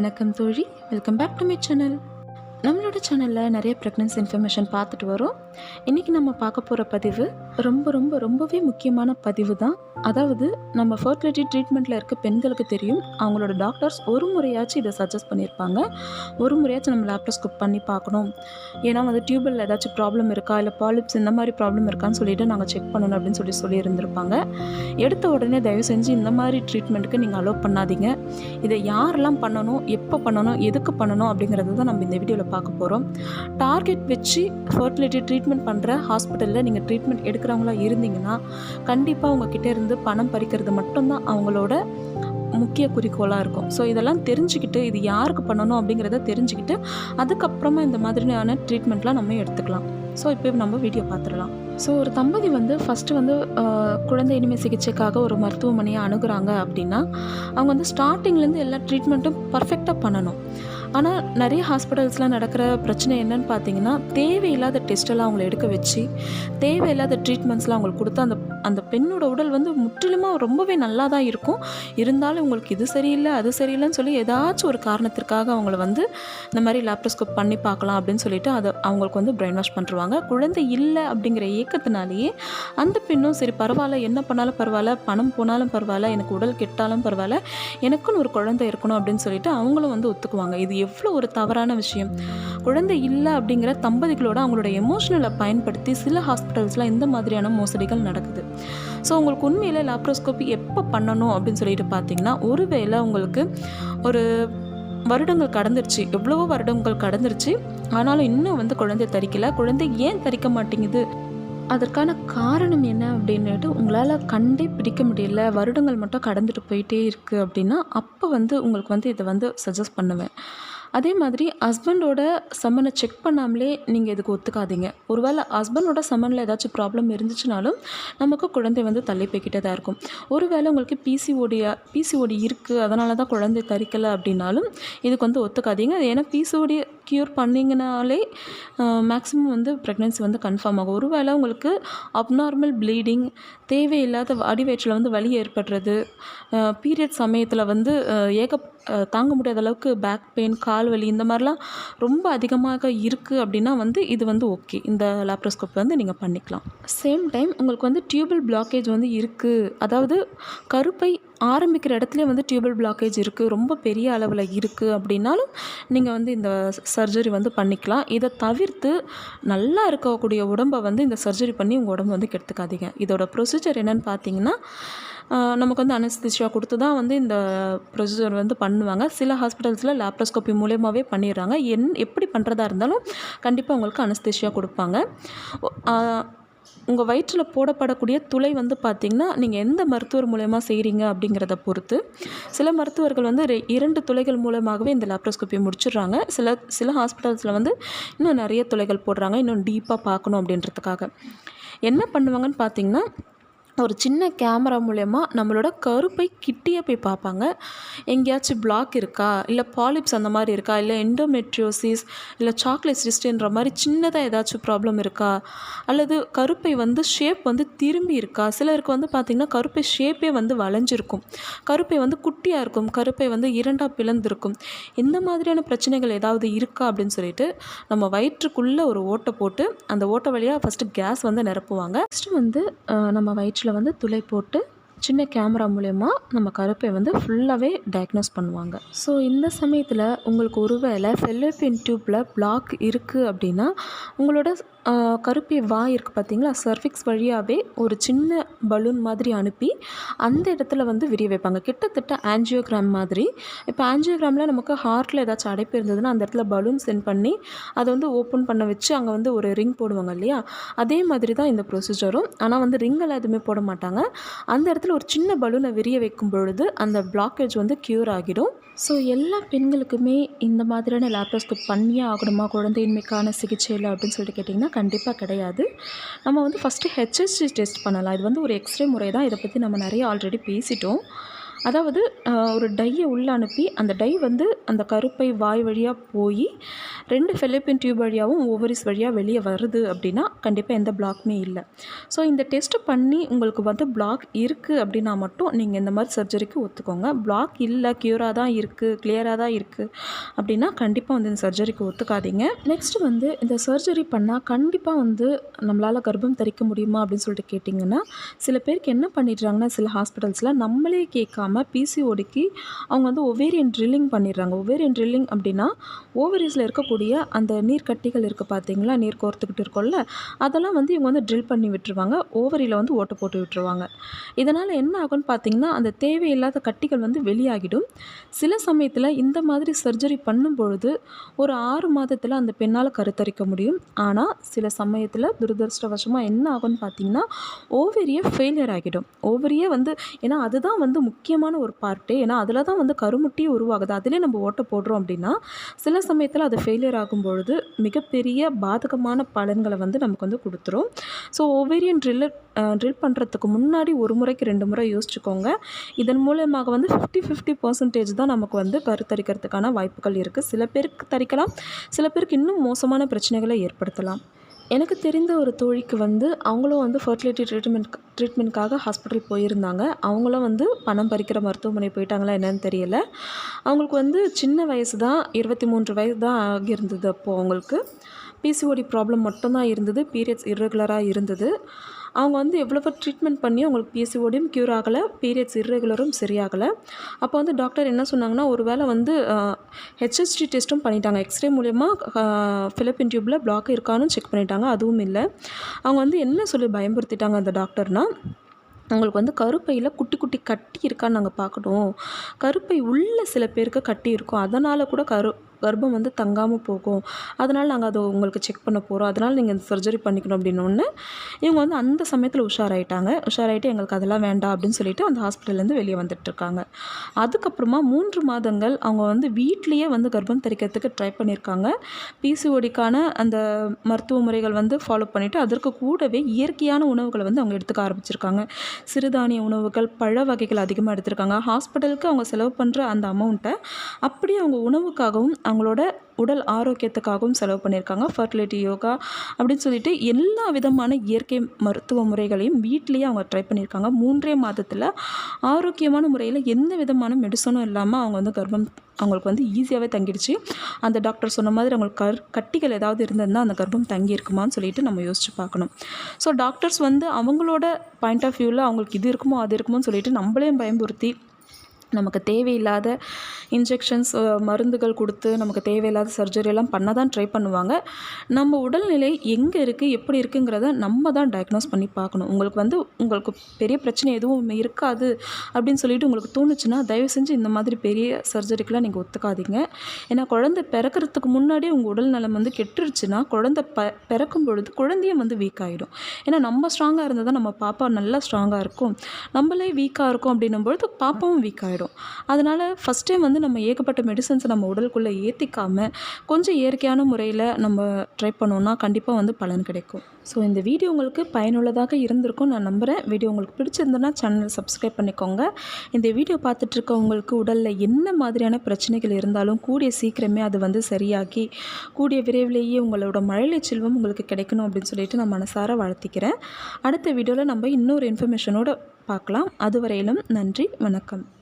வணக்கம் தோழி. Welcome back to my channel நம்மளோட சேனலில் நிறைய ப்ரெக்னன்சி இன்ஃபர்மேஷன் பார்த்துட்டு வரோம். இன்றைக்கி நம்ம பார்க்க போகிற பதிவு ரொம்ப ரொம்ப ரொம்பவே முக்கியமான பதிவு தான். அதாவது நம்ம ஃபர்டிலிட்டி ட்ரீட்மெண்ட்டில் இருக்க பெண்களுக்கு தெரியும் அவங்களோட டாக்டர்ஸ் ஒரு முறையாச்சும் இதை சஜஸ்ட் பண்ணியிருப்பாங்க. ஒரு முறையாச்சும் நம்ம லேப்டாஸ்கோப் பண்ணி பார்க்கணும். ஏன்னா வந்து டியூபில் ஏதாச்சும் ப்ராப்ளம் இருக்கா? இல்லை பாலிப்ஸ் இந்த மாதிரி ப்ராப்ளம் இருக்கான்னு சொல்லிட்டு நாங்கள் செக் பண்ணணும் அப்படின்னு சொல்லி சொல்லியிருந்திருப்பாங்க. எடுத்த உடனே தயவு செஞ்சு இந்த மாதிரி ட்ரீட்மெண்ட்டுக்கு நீங்கள் அலோவ் பண்ணாதீங்க. இதை யாரெல்லாம் பண்ணணும்? எப்போ பண்ணணும்? எதுக்கு பண்ணணும்? அப்படிங்கிறது தான் நம்ம இந்த வீடியோவில் பார்க்க போகிறோம் டார்கெட் வச்சு ஃபர்டிலிட்டி ட்ரீட்மெண்ட் பண்ணுற ஹாஸ்பிட்டலில் நீங்கள் ட்ரீட்மெண்ட் எடுக்கிறவங்களா இருந்தீங்கன்னா கண்டிப்பாக அவங்கக்கிட்ட இருந்து பணம் பறிக்கிறது மட்டும்தான் அவங்களோட முக்கிய குறிக்கோளாக இருக்கும். ஸோ இதெல்லாம் தெரிஞ்சுக்கிட்டு இது யாருக்கு பண்ணணும் அப்படிங்கிறத தெரிஞ்சுக்கிட்டு அதுக்கப்புறமா இந்த மாதிரியான ட்ரீட்மெண்ட்லாம் நம்ம எடுத்துக்கலாம். ஸோ இப்போ நம்ம வீடியோ பார்த்துடலாம் ஸோ ஒரு தம்பதி வந்து ஃபஸ்ட்டு வந்து குழந்தை இனிமை சிகிச்சைக்காக ஒரு மருத்துவமனையை அணுகிறாங்க அப்படின்னா அவங்க வந்து ஸ்டார்டிங்லேருந்து எல்லா ட்ரீட்மெண்ட்டும் பர்ஃபெக்டாக பண்ணணும். ஆனால் நிறைய ஹாஸ்பிட்டல்ஸில் நடக்கிற பிரச்சனை என்னன்னு பார்த்தீங்கன்னா தேவையில்லாத டெஸ்ட்டெல்லாம் அவங்கள எடுக்க வச்சு தேவையில்லாத ட்ரீட்மெண்ட்ஸ்லாம் அவங்களுக்கு கொடுத்து அந்த அந்த பெண்ணோட உடல் வந்து முற்றிலுமாக ரொம்பவே நல்லா தான் இருக்கும். இருந்தாலும் உங்களுக்கு இது சரியில்லை அது சரியில்லைன்னு சொல்லி ஏதாச்சும் ஒரு காரணத்திற்காக அவங்கள வந்து இந்த மாதிரி லேப்டோஸ்கோப் பண்ணி பார்க்கலாம் அப்படின்னு சொல்லிட்டு அதை அவங்களுக்கு வந்து பிரெயின் வாஷ் பண்ணுருவாங்க. குழந்தை இல்லை அப்படிங்கிற ஏக்கத்தினாலேயே அந்த பெண்ணும் சரி பரவாயில்ல என்ன பண்ணாலும் பரவாயில்ல பணம் போனாலும் பரவாயில்ல எனக்கு உடல் கெட்டாலும் பரவாயில்ல எனக்குன்னு ஒரு குழந்தை இருக்கணும் அப்படின்னு சொல்லிட்டு அவங்களும் வந்து ஒத்துக்குவாங்க. இது எவ்வளோ ஒரு தவறான விஷயம். குழந்தை இல்லை அப்படிங்கிற தம்பதிகளோட அவங்களோட எமோஷனலை பயன்படுத்தி சில ஹாஸ்பிட்டல்ஸில் இந்த மாதிரியான மோசடிகள் நடக்குது. ஸோ உங்களுக்கு உண்மையில் லாப்ரோஸ்கோபி எப்போ பண்ணணும் அப்படின்னு சொல்லிட்டு பார்த்தீங்கன்னா ஒருவேளை உங்களுக்கு ஒரு வருடங்கள் கடந்துருச்சு எவ்வளவோ வருடங்கள் கடந்துருச்சு. ஆனாலும் இன்னும் வந்து குழந்தை தரிக்கல. குழந்தை ஏன் தரிக்க மாட்டேங்குது? அதற்கான காரணம் என்ன அப்படின்னுட்டு உங்களால் கண்டே பிடிக்க முடியல. வருடங்கள் மட்டும் கடந்துட்டு போயிட்டே இருக்குது அப்படின்னா அப்போ வந்து உங்களுக்கு வந்து இதை வந்து சஜஸ்ட் பண்ணுவேன். அதே மாதிரி ஹஸ்பண்டோட சம்மனை செக் பண்ணாமலே நீங்கள் இதுக்கு ஒத்துக்காதீங்க. ஒருவேளை ஹஸ்பண்டோட சம்மனில் ஏதாச்சும் ப்ராப்ளம் இருந்துச்சுனாலும் நமக்கு குழந்தை வந்து தள்ளி போய்கிட்டே தான் இருக்கும். ஒருவேளை உங்களுக்கு பிசிஓடியா பிசிஓடி இருக்குது அதனால தான் குழந்தை தரிக்கலை அப்படின்னாலும் இதுக்கு வந்து ஒத்துக்காதீங்க. ஏன்னா பிசிஓடி க்யூர் பண்ணிங்கனாலே மேக்ஸிமம் வந்து ப்ரெக்னென்சி வந்து கன்ஃபார்ம் ஆகும். ஒருவேளை உங்களுக்கு அப்நார்மல் ப்ளீடிங் தேவையில்லாத அடிவயிற்றில் வந்து வலி ஏற்படுறது பீரியட் சமயத்தில் வந்து ஏக தாங்க முடியாத அளவுக்கு பேக் பெயின் கால் வலி இந்த மாதிரிலாம் ரொம்ப அதிகமாக இருக்குது அப்படின்னா வந்து இது வந்து ஓகே இந்த லேப்ரோஸ்கோப் வந்து நீங்கள் பண்ணிக்கலாம். சேம் டைம் உங்களுக்கு வந்து டியூபல் பிளாக்கேஜ் வந்து இருக்குது அதாவது கருப்பை ஆரம்பிக்கிற இடத்துல வந்து டியூபல் பிளாக்கேஜ் இருக்குது ரொம்ப பெரிய அளவில் இருக்குது அப்படின்னாலும் நீங்கள் வந்து இந்த சர்ஜரி வந்து பண்ணிக்கலாம். இதை தவிர்த்து நல்லா இருக்கக்கூடிய உடம்பை வந்து இந்த சர்ஜரி பண்ணி உங்கள் உடம்பு வந்து கெடுத்துக்காதீங்க. இதோட ப்ரொசீஜர் என்னென்னு பார்த்தீங்கன்னா நமக்கு வந்து அனஸ்திஷியா கொடுத்து தான் வந்து இந்த ப்ரொசீஜர் வந்து பண்ணுவாங்க. சில ஹாஸ்பிட்டல்ஸில் லேப்ரோஸ்கோப்பி மூலயமாவே பண்ணிடுறாங்க. என் எப்படி பண்ணுறதா இருந்தாலும் கண்டிப்பாக உங்களுக்கு அனஸ்திஷியா கொடுப்பாங்க. உங்கள் வயிற்றில் போடப்படக்கூடிய துளை வந்து பார்த்திங்கன்னா நீங்கள் எந்த மருத்துவர் மூலயமா செய்கிறீங்க அப்படிங்கிறத பொறுத்து சில மருத்துவர்கள் வந்து ரெ- இரண்டு துளைகள் மூலமாகவே இந்த லேப்ரோஸ்கோப்பி முடிச்சிடுறாங்க. சில சில ஹாஸ்பிட்டல்ஸில் வந்து இன்னும் நிறைய துளைகள் போடுறாங்க. இன்னும் டீப்பாக பார்க்கணும் அப்படின்றதுக்காக. என்ன பண்ணுவாங்கன்னு பார்த்திங்கன்னா ஒரு சின்ன கேமரா மூலயமா நம்மளோட கருப்பை கிட்டியே போய் பார்ப்பாங்க. எங்கேயாச்சும் பிளாக் இருக்கா? இல்லை பாலிப்ஸ் அந்த மாதிரி இருக்கா? இல்லை எண்டோமெட்ரியோசிஸ் இல்லை சாக்லேட் சிஸ்டன்ற மாதிரி சின்னதாக ஏதாச்சும் ப்ராப்ளம் இருக்கா? அல்லது கருப்பை வந்து ஷேப் வந்து திரும்பி இருக்கா? சிலருக்கு வந்து பார்த்திங்கன்னா கருப்பை ஷேப்பே வந்து வளைஞ்சிருக்கும். கருப்பை வந்து குட்டியாக இருக்கும். கருப்பை வந்து இரண்டாக பிளந்திருக்கும். இந்த மாதிரியான பிரச்சனைகள் ஏதாவது இருக்கா அப்படின்னு சொல்லிட்டு நம்ம வயிற்றுக்குள்ளே ஒரு ஓட்டை போட்டு அந்த ஓட்டை வழியாக ஃபஸ்ட்டு கேஸ் வந்து நிரப்புவாங்க. நெக்ஸ்ட்டு வந்து நம்ம வயிற்று வயிற்றில் வந்து துளை போட்டு சின்ன கேமரா மூலயமா நம்ம கருப்பை வந்து ஃபுல்லாகவே டயக்னோஸ் பண்ணுவாங்க. ஸோ இந்த சமயத்தில் உங்களுக்கு ஒருவேளை ஃபெல்லோப்பியன் டியூப்பில் பிளாக் இருக்குது அப்படின்னா உங்களோட கருப்பி வாய் இருக்குது பார்த்தீங்களா சர்ஃபிக்ஸ் வழியாகவே ஒரு சின்ன பலூன் மாதிரி அனுப்பி அந்த இடத்துல வந்து விரிய வைப்பாங்க. கிட்டத்தட்ட ஆன்ஜியோகிராம் மாதிரி. இப்போ ஆன்ஜியோகிராமில் நமக்கு ஹார்ட்டில் ஏதாச்சும் அடைப்பு இருந்ததுன்னா அந்த இடத்துல பலூன் சென்ட் பண்ணி அதை வந்து ஓப்பன் பண்ண வச்சு அங்கே வந்து ஒரு ரிங் போடுவாங்க இல்லையா? அதே மாதிரி தான் இந்த ப்ரொசீஜரும் ஆனால் வந்து ரிங்கெல்லாம் எதுவுமே போட மாட்டாங்க. அந்த இடத்துல ஒரு சின்ன பலூனை விரிய வைக்கும் பொழுது அந்த பிளாக்கேஜ் வந்து க்யூர் ஆகிடும். ஸோ எல்லா பெண்களுக்குமே இந்த மாதிரியான லேப்ரோஸ்கோப் பண்ணியே ஆகணுமா? குழந்தையின்மைக்கான சிகிச்சையில் அப்படின்னு சொல்லிட்டு கேட்டிங்கன்னா கண்டிப்பாக கிடையாது. நம்ம வந்து ஃபஸ்ட்டு ஹெச்எஸ்டி டெஸ்ட் பண்ணலாம். இது வந்து ஒரு எக்ஸ்ரே முறை தான் இதை பற்றி நம்ம நிறைய ஆல்ரெடி பேசிட்டோம். அதாவது ஒரு டையை உள்ளே அனுப்பி அந்த டை வந்து அந்த கருப்பை வாய் வழியாக போய் ரெண்டு ஃபெலிப்பின் டியூப் வழியாகவும் ஓவரிஸ் வழியாக வெளியே வருது அப்படின்னா கண்டிப்பாக எந்த பிளாக்குமே இல்லை. ஸோ இந்த டெஸ்ட்டு பண்ணி உங்களுக்கு வந்து பிளாக் இருக்குது அப்படின்னா மட்டும் நீங்கள் இந்த மாதிரி சர்ஜரிக்கு ஒத்துக்கோங்க. பிளாக் இல்லை க்யூராக தான் இருக்குது கிளியராக தான் இருக்குது அப்படின்னா கண்டிப்பாக வந்து இந்த சர்ஜரிக்கு ஒத்துக்காதீங்க. நெக்ஸ்ட்டு வந்து இந்த சர்ஜரி பண்ணால் கண்டிப்பாக வந்து நம்மளால் கர்ப்பம் தரிக்க முடியுமா அப்படின்னு சொல்லிட்டு கேட்டிங்கன்னா சில பேருக்கு என்ன பண்ணிடுறாங்கன்னா சில ஹாஸ்பிட்டல்ஸில் நம்மளே கேட்காம பிசிஓடிக்கு அவங்க வந்து ஒவேரியன் ட்ரில்லிங் பண்ணிடுறாங்க. ஒவேரியன் ட்ரில்லிங் அப்படின்னா ஓவரிஸில் இருக்கக்கூடிய அந்த நீர் கட்டிகள் இருக்குது பார்த்தீங்களா நீர் கோர்த்துக்கிட்டு இருக்கோம்ல அதெல்லாம் வந்து இவங்க வந்து ட்ரில் பண்ணி விட்டுருவாங்க. ஓவரியில் வந்து ஓட்டை போட்டு விட்டுருவாங்க. இதனால் என்ன ஆகும்னு பார்த்தீங்கன்னா அந்த தேவையில்லாத கட்டிகள் வந்து வெளியாகிடும். சில சமயத்தில் இந்த மாதிரி சர்ஜரி பண்ணும் பொழுது ஒரு ஆறு மாதத்தில் அந்த பெண்ணால் கருத்தரிக்க முடியும். ஆனால் சில சமயத்தில் துரதிருஷ்டவசமாக என்ன ஆகும்னு பார்த்தீங்கன்னா ஓவரியை ஃபெயிலியர் ஆகிடும். ஓவரியே வந்து ஏன்னா அதுதான் வந்து முக்கியமான ஒரு பார்ட்டு. ஏன்னா அதில் தான் வந்து கருமுட்டியே உருவாகுது. அதிலே நம்ம ஓட்டை போடுறோம் அப்படின்னா சில சமயத்தில் அது ஃபெயிலியர் ஆகும் பொழுது மிகப்பெரிய பாதகமான பலன்களை வந்து நமக்கு வந்து கொடுத்துரும். ஸோ ஓவேரியன் ட்ரில்லர் ட்ரில் பண்ணுறதுக்கு முன்னாடி ஒரு முறைக்கு ரெண்டு முறை யோசிச்சுக்கோங்க. இதன் மூலமாக வந்து ஃபிஃப்டி ஃபிஃப்டி பர்சன்டேஜ் தான் நமக்கு வந்து கருத்தரிக்கிறதுக்கான வாய்ப்புகள் இருக்குது சில பேருக்கு தரிக்கலாம் சில பேருக்கு இன்னும் மோசமான பிரச்சனைகளை ஏற்படுத்தலாம். எனக்கு தெரிந்த ஒரு தோழிக்கு வந்து அவங்களும் வந்து ஃபர்டிலிட்டி ட்ரீட்மெண்ட் ட்ரீட்மெண்ட்காக ஹாஸ்பிட்டல் போயிருந்தாங்க. அவங்களும் வந்து பணம் பறிக்கிற மருத்துவமனை போயிட்டாங்களா என்னன்னு தெரியல. அவங்களுக்கு வந்து சின்ன வயசு தான் இருபத்தி மூன்று வயசு தான் ஆகியிருந்தது அப்போது அவங்களுக்கு. பிசிஓடி ப்ராப்ளம் மட்டும்தான் இருந்தது. பீரியட்ஸ் இர்ரெகுலராக இருந்தது. அவங்க வந்து எவ்வளவோ ட்ரீட்மெண்ட் பண்ணி அவங்களுக்கு பிசிஓடியும் க்யூர் ஆகலை. பீரியட்ஸ் இர்ரெகுலரும் சரியாகலை. அப்போ வந்து டாக்டர் என்ன சொன்னாங்கன்னா ஒரு வேளை வந்து ஹெச்எஸ்டி டெஸ்ட்டும் பண்ணிட்டாங்க. எக்ஸ்ரே மூலயமா ஃபிலிப்பின் டியூப்பில் பிளாக் இருக்கான்னு செக் பண்ணிட்டாங்க. அதுவும் இல்லை. அவங்க வந்து என்ன சொல்லி பயன்படுத்திட்டாங்க அந்த டாக்டர்னா உங்களுக்கு வந்து கருப்பையில் குட்டி குட்டி கட்டி இருக்கான்னு நாங்கள் பார்க்கணும். கருப்பை உள்ள சில பேருக்கு கட்டி இருக்கும். அதனால் கூட கரு கர்ப்பம் வந்து தங்காமல் போகும். அதனால் நாங்கள் அதை உங்களுக்கு செக் பண்ண போகிறோம் அதனால் நீங்கள் இந்த சர்ஜரி பண்ணிக்கணும் அப்படின்னோடனே இவங்க வந்து அந்த சமயத்தில் உஷாராயிட்டாங்க. உஷாராயிட்டு எங்களுக்கு அதெல்லாம் வேண்டாம் அப்படின்னு சொல்லிட்டு அந்த ஹாஸ்பிட்டல்லேருந்து வெளியே வந்துட்டுருக்காங்க. அதுக்கப்புறமா மூன்று மாதங்கள் அவங்க வந்து வீட்லேயே வந்து கர்ப்பம் தரிக்கிறதுக்கு ட்ரை பண்ணியிருக்காங்க. பிசிஓடிக்கான அந்த மருத்துவ முறைகள் வந்து ஃபாலோ பண்ணிவிட்டு அதற்கு கூடவே இயற்கையான உணவுகளை வந்து அவங்க எடுத்துக்க ஆரம்பிச்சிருக்காங்க. சிறுதானிய உணவுகள் பழ வகைகள் அதிகமாக எடுத்திருக்காங்க. ஹாஸ்பிட்டலுக்கு அவங்க செலவு பண்ணுற அந்த அமௌண்ட்டை அப்படியே அவங்க உணவுக்காகவும் அவங்களோட உடல் ஆரோக்கியத்துக்காகவும் செலவு பண்ணியிருக்காங்க. ஃபர்டிலிட்டி யோகா அப்படின்னு சொல்லிட்டு எல்லா விதமான இயற்கை மருத்துவ முறைகளையும் வீட்லேயே அவங்க ட்ரை பண்ணியிருக்காங்க. மூன்றே மாதத்தில் ஆரோக்கியமான முறையில் எந்த விதமான மெடிசனும் இல்லாமல் அவங்க வந்து கர்ப்பம் அவங்களுக்கு வந்து ஈஸியாகவே தங்கிடுச்சு. அந்த டாக்டர் சொன்ன மாதிரி அவங்களுக்கு கர் கட்டிகள் ஏதாவது இருந்திருந்தால் அந்த கர்ப்பம் தங்கியிருக்குமான்னு சொல்லிட்டு நம்ம யோசிச்சு பார்க்கணும். ஸோ டாக்டர்ஸ் வந்து அவங்களோட பாயிண்ட் ஆஃப் வியூவில் அவங்களுக்கு இது இருக்குமோ அது இருக்குமோன்னு சொல்லிட்டு நம்மளையும் பயன்படுத்தி நமக்கு தேவையில்லாத இன்ஜெக்ஷன்ஸ் மருந்துகள் கொடுத்து நமக்கு தேவையில்லாத சர்ஜரி எல்லாம் பண்ண தான் ட்ரை பண்ணுவாங்க. நம்ம உடல்நிலை எங்கே இருக்குது எப்படி இருக்குங்கிறத நம்ம தான் டயக்னோஸ் பண்ணி பார்க்கணும். உங்களுக்கு வந்து உங்களுக்கு பெரிய பிரச்சனை எதுவும் இருக்காது அப்படின்னு சொல்லிட்டு உங்களுக்கு தோணுச்சுன்னா தயவு செஞ்சு இந்த மாதிரி பெரிய சர்ஜரிக்கெலாம் நீங்கள் ஒத்துக்காதீங்க. ஏன்னா குழந்தை பிறக்கிறதுக்கு முன்னாடியே உங்கள் உடல் நலம் வந்து கெட்டுருச்சுன்னா குழந்தை ப பிறக்கும் பொழுது குழந்தையும் வந்து வீக் ஆகிடும் ஏன்னா நம்ம ஸ்ட்ராங்காக இருந்தால் தான் நம்ம பாப்பா நல்லா ஸ்ட்ராங்காக இருக்கும். நம்மளே வீக்காக இருக்கும் அப்படின்னும் பொழுது பாப்பாவும் வீக் ஆகிடும் அதனால் ஃபஸ்ட் டைம் வந்து நம்ம ஏகப்பட்ட மெடிசன்ஸை நம்ம உடலுக்குள்ளே ஏற்றிக்காமல் கொஞ்சம் இயற்கையான முறையில் நம்ம ட்ரை பண்ணோன்னா கண்டிப்பாக வந்து பலன் கிடைக்கும். ஸோ இந்த வீடியோ உங்களுக்கு பயனுள்ளதாக இருந்திருக்கும் நான் நம்புகிறேன் வீடியோ உங்களுக்கு பிடிச்சிருந்ததுன்னா சேனல் சப்ஸ்கிரைப் பண்ணிக்கோங்க. இந்த வீடியோ பார்த்துட்ருக்கவங்களுக்கு உடலில் என்ன மாதிரியான பிரச்சனைகள் இருந்தாலும் கூடிய சீக்கிரமே அது வந்து சரியாக்கி கூடிய விரைவிலேயே உங்களோட மழலை செல்வம் உங்களுக்கு கிடைக்கணும் அப்படின்னு சொல்லிட்டு நான் மனசார வாழ்த்திக்கிறேன். அடுத்த வீடியோவில் நம்ம இன்னொரு இன்ஃபர்மேஷனோட பார்க்கலாம். அதுவரையிலும் நன்றி வணக்கம்.